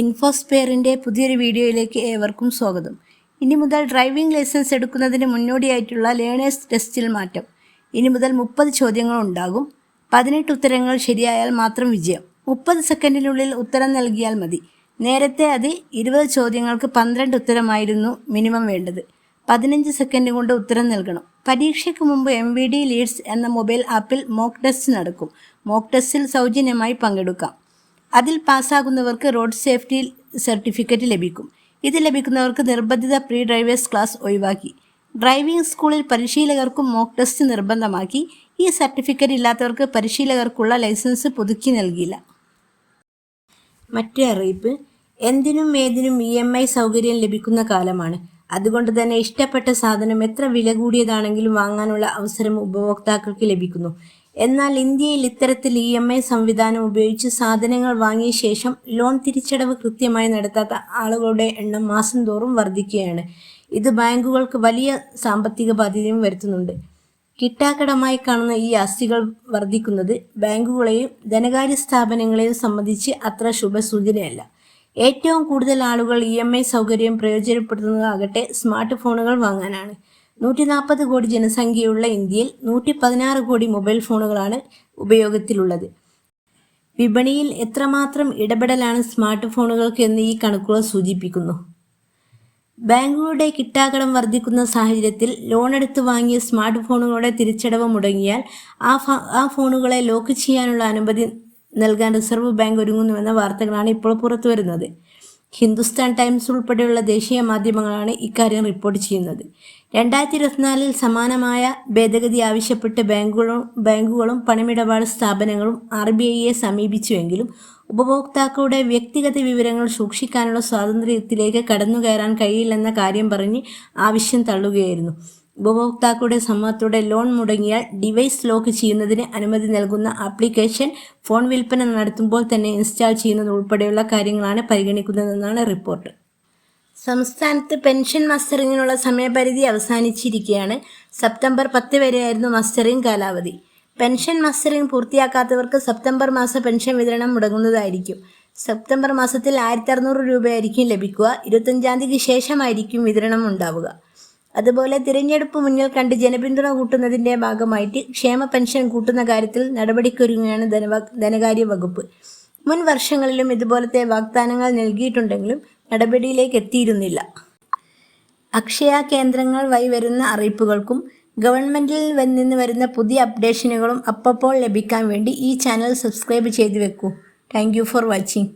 ഇൻഫോസ്പെയറിന്റെ പുതിയൊരു വീഡിയോയിലേക്ക് ഏവർക്കും സ്വാഗതം. ഇനി മുതൽ ഡ്രൈവിംഗ് ലൈസൻസ് എടുക്കുന്നതിന് മുന്നോടിയായിട്ടുള്ള ലേണേഴ്സ് ടെസ്റ്റിൽ മാറ്റം. ഇനി മുതൽ മുപ്പത് ചോദ്യങ്ങൾ ഉണ്ടാകും. പതിനെട്ട് ഉത്തരങ്ങൾ ശരിയായാൽ മാത്രം വിജയം. മുപ്പത് സെക്കൻഡിനുള്ളിൽ ഉത്തരം നൽകിയാൽ മതി. നേരത്തെ അത് ഇരുപത് ചോദ്യങ്ങൾക്ക് പന്ത്രണ്ട് ഉത്തരമായിരുന്നു മിനിമം വേണ്ടത്. പതിനഞ്ച് സെക്കൻഡ് കൊണ്ട് ഉത്തരം നൽകണം. പരീക്ഷയ്ക്ക് മുമ്പ് എം വി ഡി ലീഡ്സ് എന്ന മൊബൈൽ ആപ്പിൽ മോക്ക് ടെസ്റ്റ് നടക്കും. മോക്ക് ടെസ്റ്റിൽ സൗജന്യമായി പങ്കെടുക്കാം. അതിൽ പാസ്സാകുന്നവർക്ക് റോഡ് സേഫ്റ്റി സർട്ടിഫിക്കറ്റ് ലഭിക്കും. ഇത് ലഭിക്കുന്നവർക്ക് നിർബന്ധിത പ്രീ ഡ്രൈവേഴ്സ് ക്ലാസ് ഒഴിവാക്കി. ഡ്രൈവിംഗ് സ്കൂളിൽ പരിശീലകർക്കും മോക്ക് ടെസ്റ്റ് നിർബന്ധമാക്കി. ഈ സർട്ടിഫിക്കറ്റ് ഇല്ലാത്തവർക്ക് പരിശീലകർക്കുള്ള ലൈസൻസ് പുതുക്കി നൽകിയില്ല. മറ്റേ അറിയിപ്പ് എന്തിനും ഏതിനും ഇ എം ഐ സൗകര്യം ലഭിക്കുന്ന കാലമാണ്. അതുകൊണ്ട് തന്നെ ഇഷ്ടപ്പെട്ട സാധനം എത്ര വില കൂടിയതാണെങ്കിലും വാങ്ങാനുള്ള അവസരം ഉപഭോക്താക്കൾക്ക് ലഭിക്കുന്നു. എന്നാൽ ഇന്ത്യയിൽ ഇത്തരത്തിൽ ഇ എം ഐ സംവിധാനം ഉപയോഗിച്ച് സാധനങ്ങൾ വാങ്ങിയ ശേഷം ലോൺ തിരിച്ചടവ് കൃത്യമായി നടത്താത്ത ആളുകളുടെ എണ്ണം മാസം തോറും വർദ്ധിക്കുകയാണ്. ഇത് ബാങ്കുകൾക്ക് വലിയ സാമ്പത്തിക ബാധ്യതയും വരുത്തുന്നുണ്ട്. കിട്ടാക്കടമായി കാണുന്ന ഈ ആസ്തികൾ വർദ്ധിക്കുന്നത് ബാങ്കുകളെയും ധനകാര്യ സ്ഥാപനങ്ങളെയും സംബന്ധിച്ച് അത്ര ശുഭസൂചനയല്ല. ഏറ്റവും കൂടുതൽ ആളുകൾ ഇ എം ഐ സൗകര്യം പ്രയോജനപ്പെടുത്തുന്നതാകട്ടെ സ്മാർട്ട് ഫോണുകൾ വാങ്ങാനാണ്. നൂറ്റി നാൽപ്പത് കോടി ജനസംഖ്യയുള്ള ഇന്ത്യയിൽ നൂറ്റി പതിനാറ് കോടി മൊബൈൽ ഫോണുകളാണ് ഉപയോഗത്തിലുള്ളത്. വിപണിയിൽ എത്രമാത്രം ഇടപെടലാണ് സ്മാർട്ട് ഫോണുകൾക്ക് എന്ന് ഈ കണക്കുകൾ സൂചിപ്പിക്കുന്നു. ബാങ്കുകളുടെ കിട്ടാകടം വർദ്ധിക്കുന്ന സാഹചര്യത്തിൽ ലോൺ എടുത്ത് വാങ്ങിയ സ്മാർട്ട് ഫോണുകളുടെ തിരിച്ചടവ് മുടങ്ങിയാൽ ആ ആ ഫോണുകളെ ലോക്ക് ചെയ്യാനുള്ള അനുമതി നൽകാൻ റിസർവ് ബാങ്ക് ഒരുങ്ങുന്നുവെന്ന വാർത്തകളാണ് ഇപ്പോൾ പുറത്തു വരുന്നത് ഹിന്ദുസ്ഥാൻ ടൈംസ് ഉൾപ്പെടെയുള്ള ദേശീയ മാധ്യമങ്ങളാണ് ഇക്കാര്യം റിപ്പോർട്ട് ചെയ്യുന്നത്. രണ്ടായിരത്തി ഇരുപത്തിനാലിൽ സമാനമായ ഭേദഗതി ആവശ്യപ്പെട്ട് ബാങ്കുകളും ബാങ്കുകളും പണമിടപാട് സ്ഥാപനങ്ങളും ആർ ബി ഐയെ സമീപിച്ചുവെങ്കിലും ഉപഭോക്താക്കളുടെ വ്യക്തിഗത വിവരങ്ങൾ സൂക്ഷിക്കാനുള്ള സ്വാതന്ത്ര്യത്തിലേക്ക് കടന്നുകയറാൻ കഴിയില്ലെന്ന കാര്യം പറഞ്ഞ് ആവശ്യം തള്ളുകയായിരുന്നു. ഉപഭോക്താക്കളുടെ സമ്മതത്തോടെ ലോൺ മുടങ്ങിയാൽ ഡിവൈസ് ലോക്ക് ചെയ്യുന്നതിന് അനുമതി നൽകുന്ന ആപ്ലിക്കേഷൻ ഫോൺ വിൽപ്പന നടത്തുമ്പോൾ തന്നെ ഇൻസ്റ്റാൾ ചെയ്യുന്നത് ഉൾപ്പെടെയുള്ള കാര്യങ്ങളാണ് പരിഗണിക്കുന്നതെന്നാണ് റിപ്പോർട്ട്. സംസ്ഥാനത്ത് പെൻഷൻ മസ്റ്ററിങ്ങിനുള്ള സമയപരിധി അവസാനിച്ചിരിക്കുകയാണ്. സെപ്റ്റംബർ പത്ത് വരെയായിരുന്നു മസ്റ്ററിംഗ് കാലാവധി. പെൻഷൻ മസ്റ്ററിംഗ് പൂർത്തിയാക്കാത്തവർക്ക് സെപ്റ്റംബർ മാസ പെൻഷൻ വിതരണം മുടങ്ങുന്നതായിരിക്കും. സെപ്റ്റംബർ മാസത്തിൽ ആയിരത്തി അറുന്നൂറ് രൂപയായിരിക്കും ലഭിക്കുക. ഇരുപത്തഞ്ചാം തീയതിക്ക് ശേഷമായിരിക്കും വിതരണം ഉണ്ടാവുക. അതുപോലെ തിരഞ്ഞെടുപ്പ് മുന്നിൽ കണ്ട് ജനപിന്തുണ കൂട്ടുന്നതിന്റെ ഭാഗമായിട്ട് ക്ഷേമ പെൻഷൻ കൂട്ടുന്ന കാര്യത്തിൽ നടപടിക്കൊരുങ്ങുകയാണ് ധനവ ധനകാര്യ വകുപ്പ്. മുൻ വർഷങ്ങളിലും ഇതുപോലത്തെ വാഗ്ദാനങ്ങൾ നൽകിയിട്ടുണ്ടെങ്കിലും നടപടിയിലേക്ക് എത്തിയിരുന്നില്ല. അക്ഷയ കേന്ദ്രങ്ങൾ വഴി വരുന്ന അറിയിപ്പുകൾക്കും ഗവൺമെന്റിൽ നിന്ന് വരുന്ന പുതിയ അപ്ഡേഷനുകളും അപ്പപ്പോൾ ലഭിക്കാൻ വേണ്ടി ഈ ചാനൽ സബ്സ്ക്രൈബ് ചെയ്തു വെക്കൂ. Thank for watching.